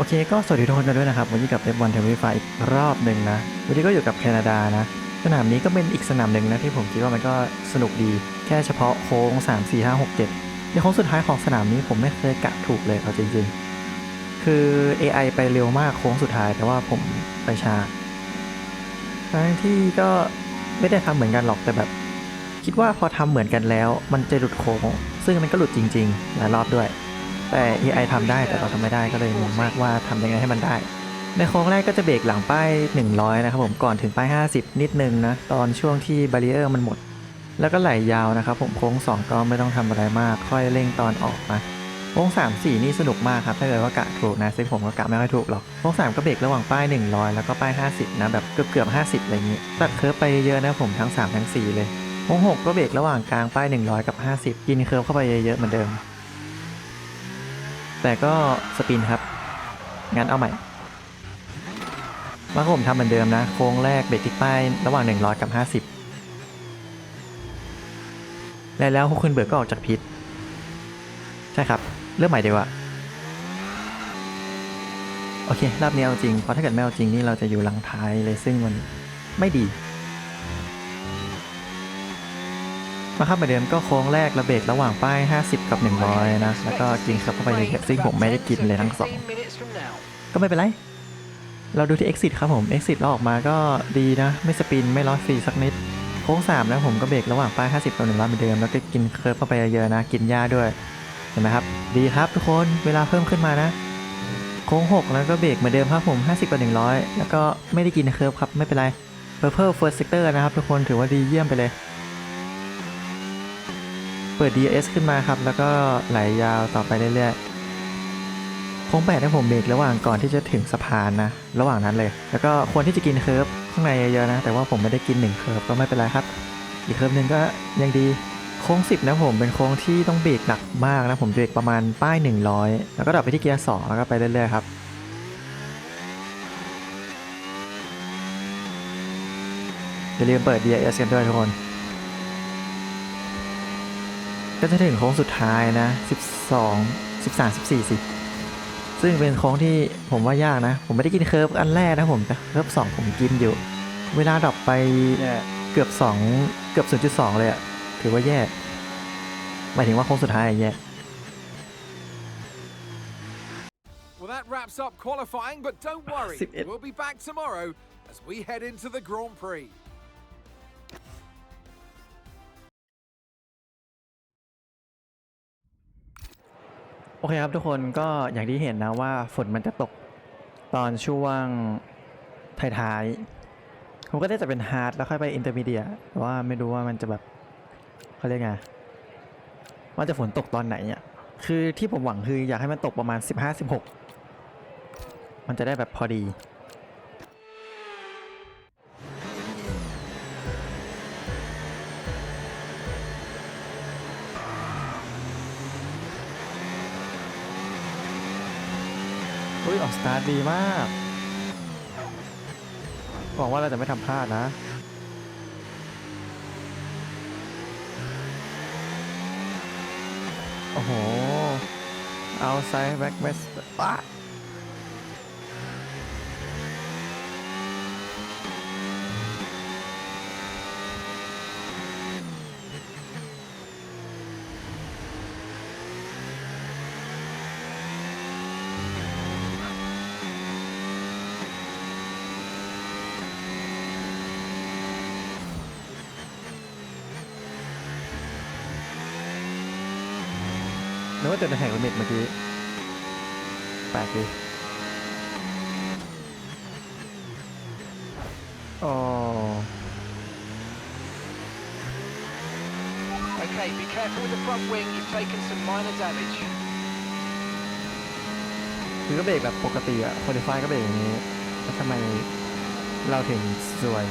โอเคก็สวัสดีทุกคนกันด้วยนะครับ วันนี้กับ F1 t e l e v i f y อีกรอบหนึ่งนะ วันนี้ก็อยู่กับแคนาดานะ สนามนี้ก็เป็นอีกสนามหนึ่งนะที่ผมคิดว่ามันก็สนุกดี แค่เฉพาะโค้ง 3 4 5 6 7 ในโค้งสุดท้ายของสนามนี้ผมไม่เคยกะถูกเลยเอาจริงๆ คือ AI ไปเร็วมากโค้งสุดท้ายแต่ว่าผมไปช้าทั้งที่ก็ไม่ได้ทำเหมือนกันหรอกแต่แบบ คิดว่าพอทำเหมือนกันแล้ว มันจะหลุดโค้ง ซึ่งมันก็หลุดจริงๆหลายรอบด้วย แต่ AI ทำได้แต่เราทำไม่ได้ก็เลยงงมากว่าทำยังไงให้มันได้ ในโค้งแรกก็จะเบรกหลังป้าย 100 นะครับผมก่อนถึงป้าย 50 นิดนึงนะตอนช่วงที่บารีเออร์มันหมด แล้วก็ไหลยาวนะครับผมโค้ง 2 ก็ไม่ต้องทำอะไรมาก ค่อยเร่งตอนออกมาโค้ง3 4 นี่สนุกมากครับถ้าเกิดว่ากะถูกนะซึ่งผมก็กะไม่ค่อยถูกหรอกโค้ง3ก็เบรกระหว่างป้าย 100 แล้วก็ป้าย 50 นะแบบเกือบเกือบ 50 อะไรอย่างนี้ ตัดเคิร์ฟไปเยอะนะผมทั้ง 3 ทั้ง 4 เลยโค้ง6ก็เบรกระหว่างกลางป้าย 100 กับ 50 กินเคิร์ฟเข้าไปเยอะๆเหมือนเดิม แต่ก็สปินครับ งั้นเอาใหม่มาผมทำเหมือนเดิมนะ โค้งแรกเบรกที่ป้ายระหว่าง 100 กับ 50 และแล้วฮุกคุนเบิร์กก็ออกจากพิษ ใช่ครับ เริ่มใหม่ดีกว่า โอเครอบนี้เอาจริง เพราะถ้าเกิดไม่เอาจริงนี่เราจะอยู่หลังท้ายเลยซึ่งมันไม่ดี มาครับเหมือนเดิมก็โค้งแรกระเบรกระหว่างป้าย 50 กับ 100 นะ แล้วก็กินเข้าไปเยอะๆซึ่งผมไม่ได้กินเลยทั้งสองก็ไม่เป็นไร เราดูที่ exit ครับผม exit เราออกมาก็ดีนะ ไม่สปินไม่ล้อฟรีสักนิด โค้ง 3 นะผมก็เบรกระหว่างป้าย 50 กับ 100 เหมือนเดิม แล้วก็กินเคิร์ฟเข้าไปเยอะๆนะ กินหญ้าด้วย เห็นไหมครับ ดีครับทุกคน เวลาเพิ่มขึ้นมานะ โค้ง 6 แล้วก็เบรกเหมือนเดิมครับผม 50 กับ 100 แล้วก็ไม่ได้กินเคิร์ฟครับ ไม่เป็นไร Purple First Sector นะครับทุกคนถือว่าดีเยี่ยมไปเลย เปิด DRS ขึ้นมาครับ แล้วก็ไหลยาวต่อไปเรื่อยๆโค้งแปดให้ผมเบรกระหว่างก่อนที่จะถึงสะพานนะ ระหว่างนั้นเลย แล้วก็ควรที่จะกินเคิร์ฟข้างในเยอะๆนะ แต่ว่าผมไม่ได้กินหนึ่งเคิร์ฟก็ไม่เป็นไรครับ อีกเคิร์ฟหนึ่งก็ยังดีโค้งสิบนะผมเป็นโค้งที่ต้องเบรกหนักมากนะ ผมเบรกประมาณป้าย 100 แล้วก็ดับไปที่เกียร์สองแล้วก็ไปเรื่อยๆครับอย่าลืมเปิด DRS กันด้วยทุกคน ก็จะถึงโค้งสุดท้ายนะ 12 13 14สิซึ่งเป็นโค้งที่ผมว่ายากนะ ผมไม่ได้กินเคิร์ฟอันแรกนะผมแต่เคิร์ฟ2ผมกินอยู่ เวลาดรอปไปเกือบ 2 เกือบ 0.2 เลยอะถือว่าแย่หมายถึงว่าโค้งสุดท้ายอะแย่ Well, that wraps up qualifying, but don't worry, Sip it. we'll be back tomorrow as we head into the Grand Prix. โอเคครับทุกคนก็อย่างที่เห็นนะว่าฝนมันจะตกตอนช่วงท้ายๆผมก็ได้จะเป็นฮาร์ดแล้วค่อยไปอินเตอร์มีเดียแต่ว่าไม่รู้ว่ามันจะแบบเขาเรียกไงว่าจะฝนตกตอนไหนเนี่ยคือที่ผมหวังคืออยากให้มันตกประมาณ 15-16 มันจะได้แบบพอดี สตาร์ทดีมากหวังว่าเราจะไม่ทำพลาดนะ โอ้โห เอาไซด์แบ็กเมสป้า นึกว่าจะเป็นแห่งลิมิตเมื่อกี้แปลกดีโอ้ Okay, be careful with the front wing. You've taken some minor damage. คือก็เบรกแบบปกติอะคอลิฟายก็เบรกอย่างนี้แล้วทำไมเราถึงสวย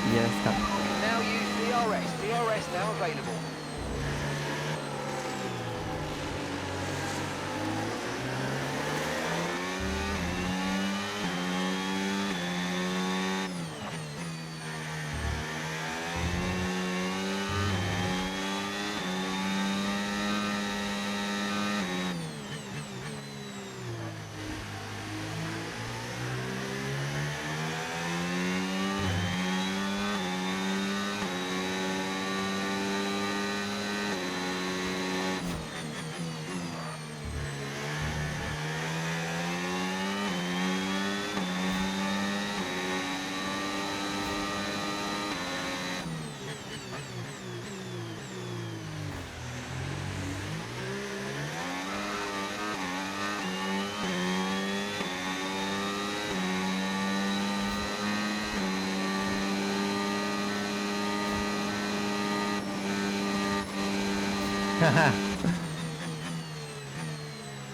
เก็บเยสครับ You can now use DRS. DRS now available.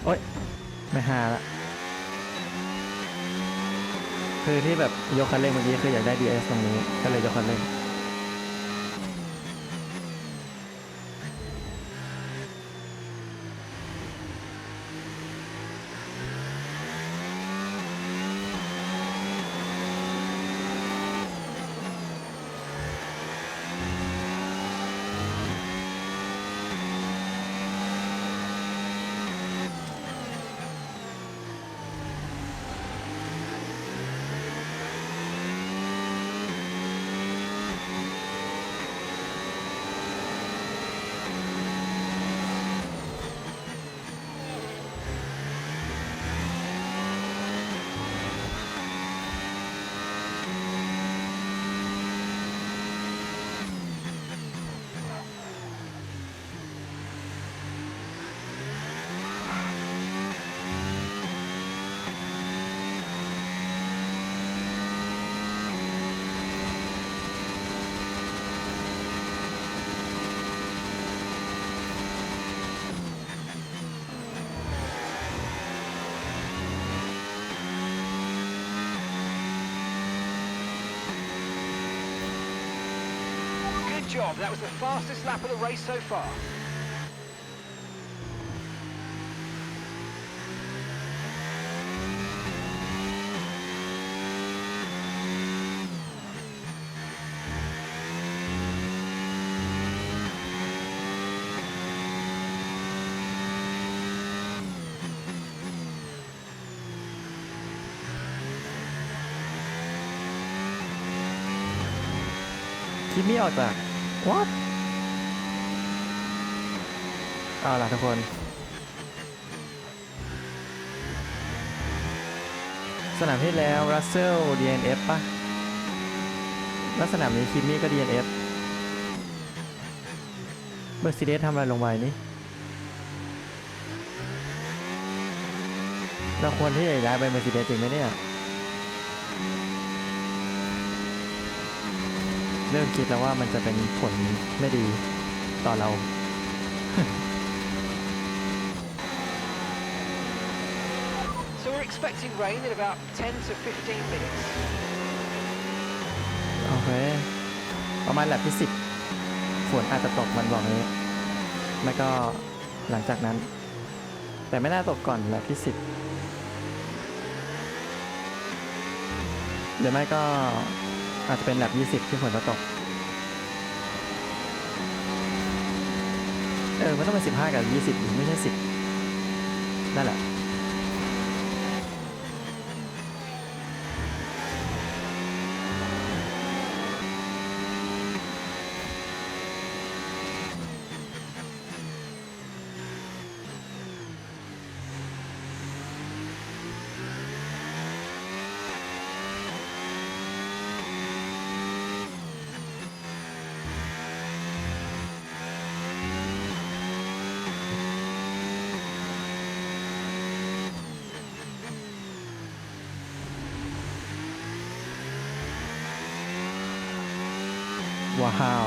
โอ๊ย ไม่หาละ คือที่แบบยกคันเร่งเมื่อกี้คืออยากได้ DS ตรงนี้ ก็เลยยกคันเร่ง job. That was the fastest lap of the race so far. คิม ออกจาก what เอาล่ะทุกคน สนามที่แล้ว Russell DNF ปะแล้วสนามนี้คิมมี่ก็ DNF Mercedes ทำอะไรลงไปนี่เราควรที่จะย้ายไป Mercedes จริงไหมเนี่ย เริ่มคิดแล้วว่ามันจะเป็นผลไม่ดีต่อเรา So we're expecting rain in about 10 to 15 minutes. โอเค ประมาณแลบที่สิบฝนอาจจะตกมันบอกนี้ ไม่ก็หลังจากนั้น แต่ไม่น่าตกก่อนแลบที่สิบหรือไม่ก็ อาจจะเป็นแลบยี่สิบที่ฝนจะตก เออ มันต้องเป็นสิบห้ากับยี่สิบไม่ใช่สิบนั่นแหละ ว้าว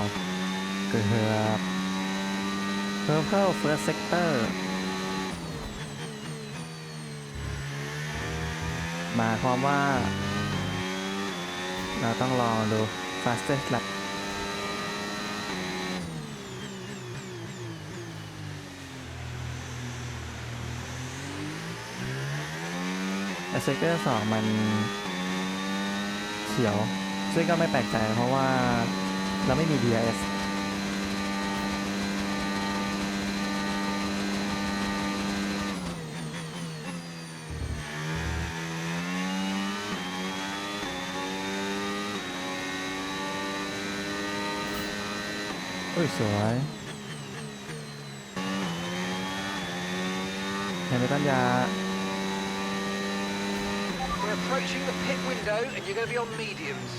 เกือบ Purple First Sector หมายความว่า เราต้องลองดู Fastest Lap แต่เซกเตอร์สองมันเขียว ซึ่งก็ไม่แปลกใจเพราะว่า เราไม่มี DRS อุ้ย สวยแฮมิลตันยา We're approaching the pit window and you're going to be on mediums.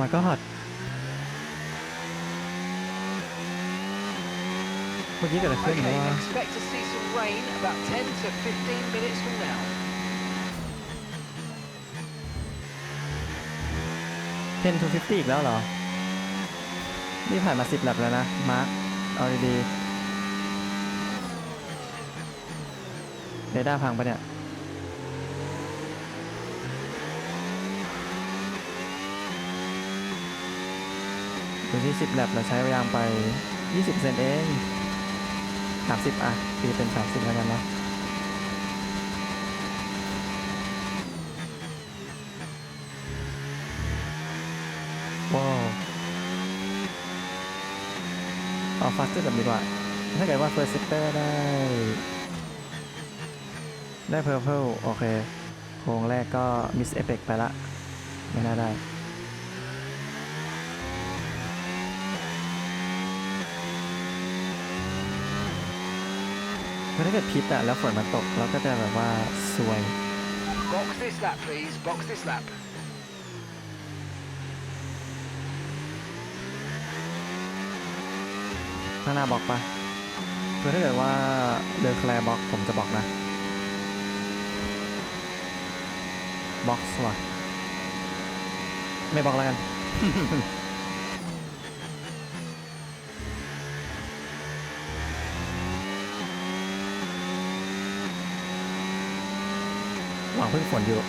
มาก็ฮอตเมื่อกี้เกิดอะไรขึ้น Okay, ว่า expect to see some rain about 10 to 15 minutes from now. 10 to 50อีกแล้วเหรอ นี่ผ่านมา10แลบแล้วนะ มาร์คเอาดีๆเรดาร์พังปะเนี่ย ดูที่10แลบเราใช้ยางไป 20%เอง 30 อะตีเป็น 30 แล้วกันนะว้าวเอาฟาสเตอร์แบบดีกว่า ถ้าเกิดว่าเฟิร์สเซเตอร์ได้ ได้เพอร์เพลโอเค โครงแรกก็มิสเอ c กไปละ ไม่น่าได้ คือถ้าเกิดพิษอะแล้วฝนมันตกเราก็จะแบบว่าซวย Box this lap, please. Box this lap. ข้างหน้าบล็อกปะคือถ้าเกิดว่าเดินแคลร์บล็อกผมจะบล็อกนะบล็อกว่ะไม่บล็อกแล้วกัน พึ่งฝนอยู่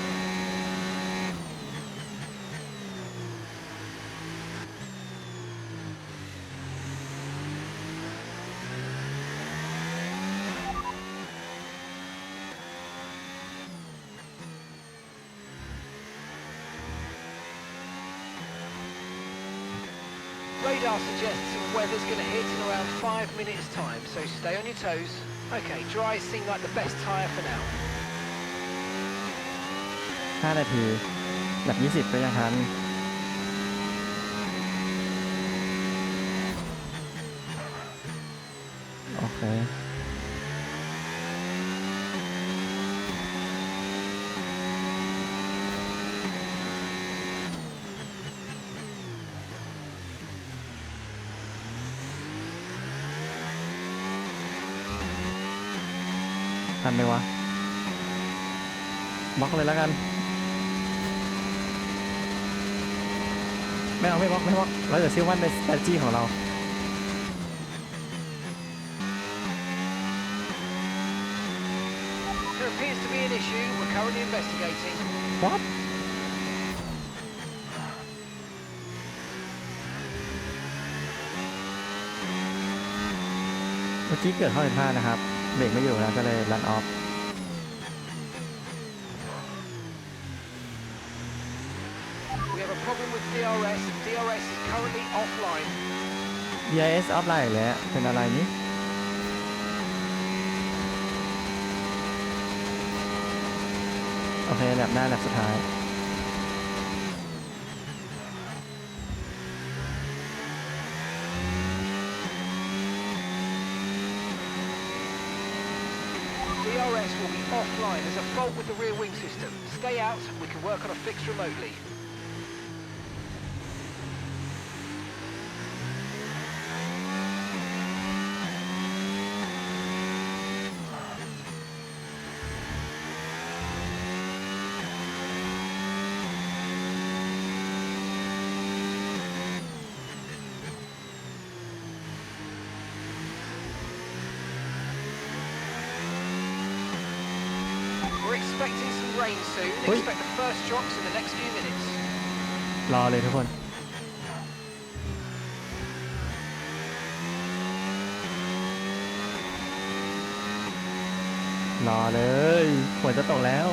Radar suggests some weather's going to hit in around five minutes' time, so stay on your toes. Okay, dries seem like the best tyre for now. 5 นาที แบบ 20 ก็ยังทันโอเคทันไหมวะบล็อกเลยแล้วกัน ไม่เอาไม่บล็อกไม่บล็อกเราจะเชื่อมั่นใน strategy ของเรา There appears to be an issue. We're currently investigating. what เมื่อกี้เกิดข้อผิดพลาดนะครับเบรกไม่อยู่นะก็เลยรันออฟ DRS, and DRS is currently offline. BIS ออฟไลน์อีกแล้ว เป็นอะไรนี้ โอเคแลบหน้าแลบสุดท้าย DRS will be offline. There's a fault with the rear wing system. Stay out. We can work on a fix remotely. Expecting some rain soon. Oi. Expect the first drops in the next few minutes. รอเลยทุกคน รอเลยฝนจะตกแล้ว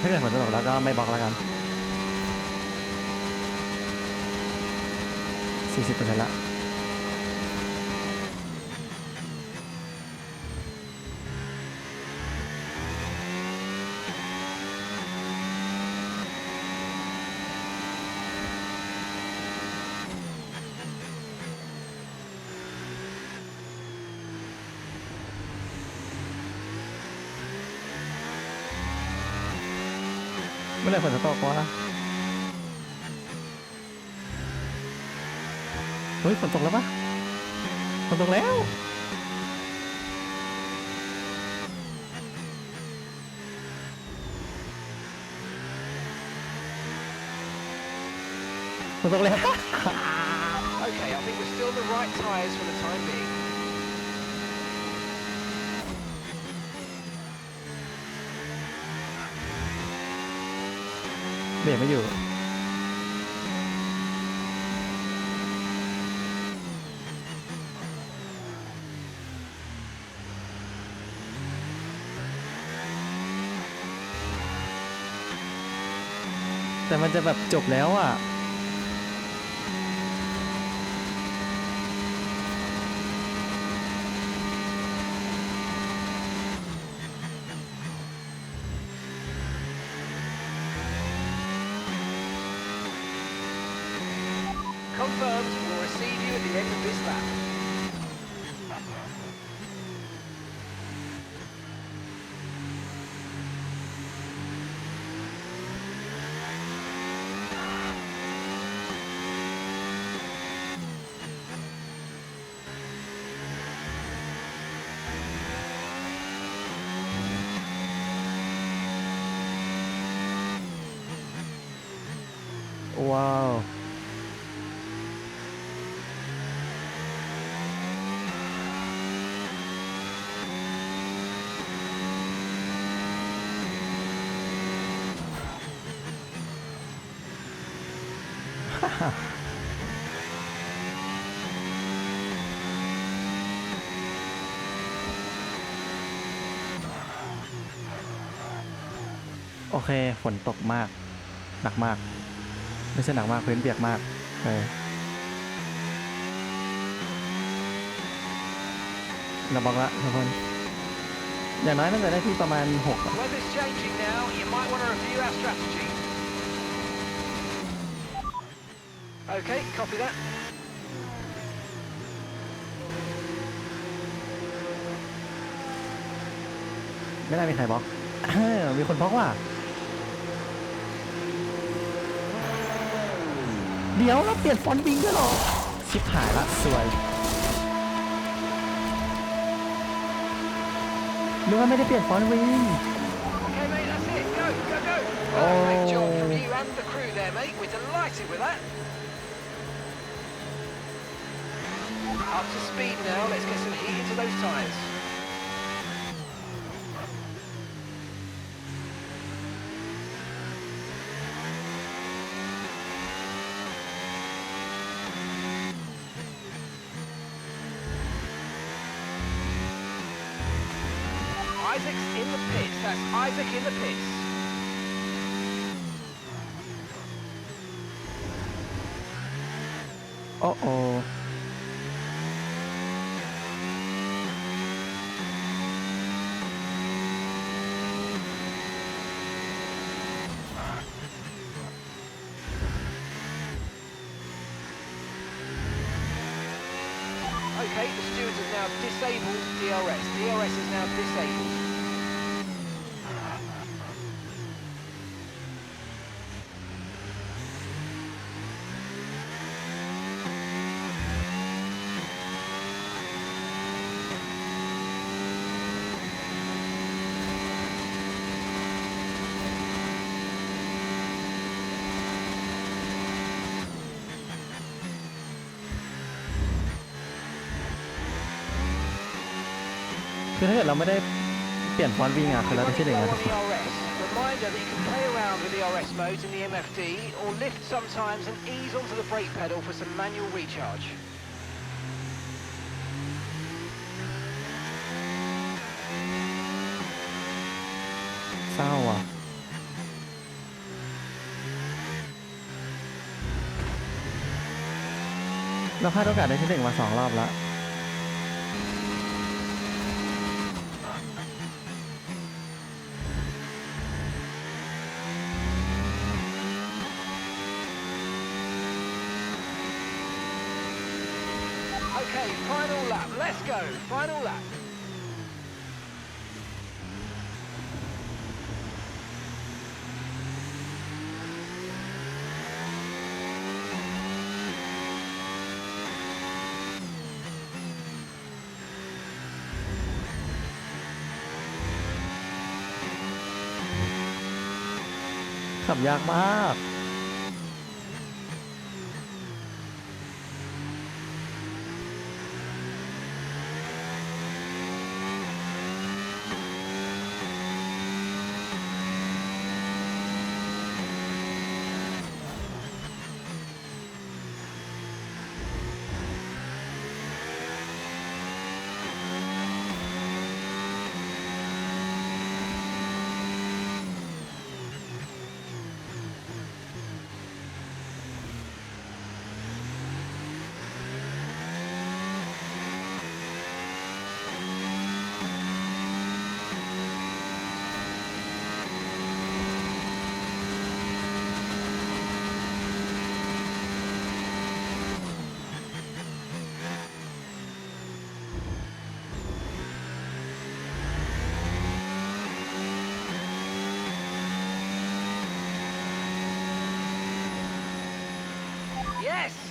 ถ้าเกิดฝนจะตกแล้วก็ไม่บล็อกแล้วกัน 40ละเมื่อไหร่ฝนจะตกวะ ฮ้ยฝนตกแล้วปะฝนตกแล้ว ฝนตกแล้ว Okay, I think we're still the right tyres for the time being. เบรกไม่อยู่ มันจะแบบจบแล้วอะ Confirmed, we'll receive you at the end of this lap. ว้าว โอเค ฝนตกมาก หนักมาก ไม่ใช่หนักมากพื้นเปียกมาก เออเราบอกละทุกคน อย่างน้อยน่าจะได้ที่ประมาณ6อะ Weather's changing now, you might want to review our strategy. Okay, copy that. ไม่ได้มีใครบล็อกเออมีคนบล็อกว่ะ เดี๋ยวเราเปลี่ยนฟอนต์บิงด้วยเหรอ ชิบหายละสวยนึกว่าไม่ได้เปลี่ยนฟอนต์วิง Okay, mate, that's it. Go, go, go. Oh. Perfect job from you and the crew there, mate. We're delighted with that. Up to speed now. Let's get some heat into those tyres. Isaac in the pits. Uh-oh. Okay, the stewards have now disabled DRS. DRS is now disabled. คือถ้าเกิดเราไม่ได้เปลี่ยนฟอนต์วิ่งอะคือเราได้ที่หนึ่ง Go นะ on ทุกคน DRS. Reminder that you can play around with DRS modes in the MFD or lift sometimes and ease onto the brake pedal for some manual recharge. เศร้าอะเราพลาดโอกาสได้ที่หนึ่งมาสองรอบแล้ว Let's go. Final lap. ขับยากมาก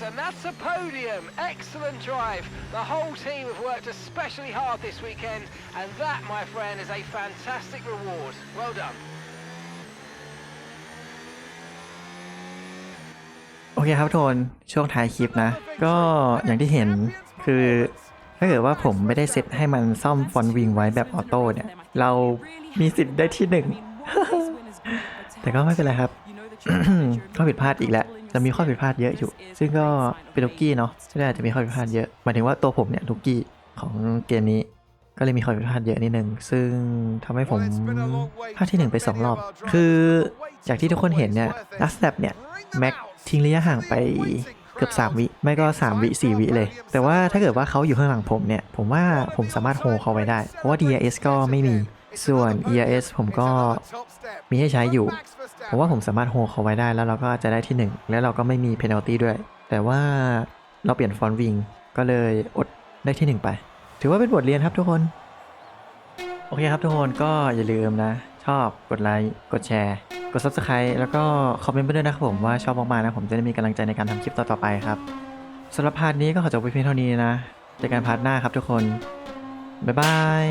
and that's a podium. Excellent drive. The whole team have worked especially hard this weekend, and that, my friend, is a fantastic reward. Well done. โอเคครับทุกคนช่วงท้ายคลิปนะ ก็อย่างที่เห็นคือถ้าเกิดว่าผมไม่ได้เซตให้มันซ่อมฟอนวิงไว้แบบออโต้เนี่ย เรามีสิทธิ์ได้ที่หนึ่ง แต่ก็ไม่เป็นไรครับข้อผิดพลาดอีกแล้ว จะมีข้อผิดพลาดเยอะอยู่ ซึ่งก็เป็นลูกกี้เนาะก็อาจจะมีข้อผิดพลาดเยอะหมายถึงว่าตัวผมเนี่ยลูกกี้ของเกมนี้ก็เลยมีข้อผิดพลาดเยอะนิดนึง ซึ่งทำให้ผมพลาดที่หนึ่งไปสองรอบ คือจากที่ทุกคนเห็นเนี่ยลัสแ p เนี่ยแม็กทิ้งระยะห่างไปเกือบ 3 วิ ไม่ก็ 3 วิ 4 วิเลย แต่ว่าถ้าเกิดว่าเขาอยู่ข้างหลังผมเนี่ย ผมว่าผมสามารถโฮเขาไว้ได้ เพราะว่า DRS ก็ไม่มี ส่วน ERS ผมก็มีให้ใช้อยู่ผมว่าผมสามารถโฮเขาไว้ได้แล้วเราก็จะได้ที่ 1 แล้วเราก็ไม่มีเพนัลตี้ด้วย แต่ว่าเราเปลี่ยนฟอนต์วิงก็เลยอดได้ที่ 1 ไป ถือว่าเป็นบทเรียนครับทุกคน โอเคครับทุกคนก็อย่าลืมนะ ชอบกดไลค์กดแชร์ กด Subscribe แล้วก็คอมเมนต์ไปด้วยนะครับผมว่าชอบมากๆนะผมจะได้มีกำลังใจในการทำคลิปต่อๆไปครับสำหรับพาร์ทนี้ก็ขอจบไปเพียงเท่านี้นะเจอกันพาร์ทหน้าครับทุกคนบ๊ายบาย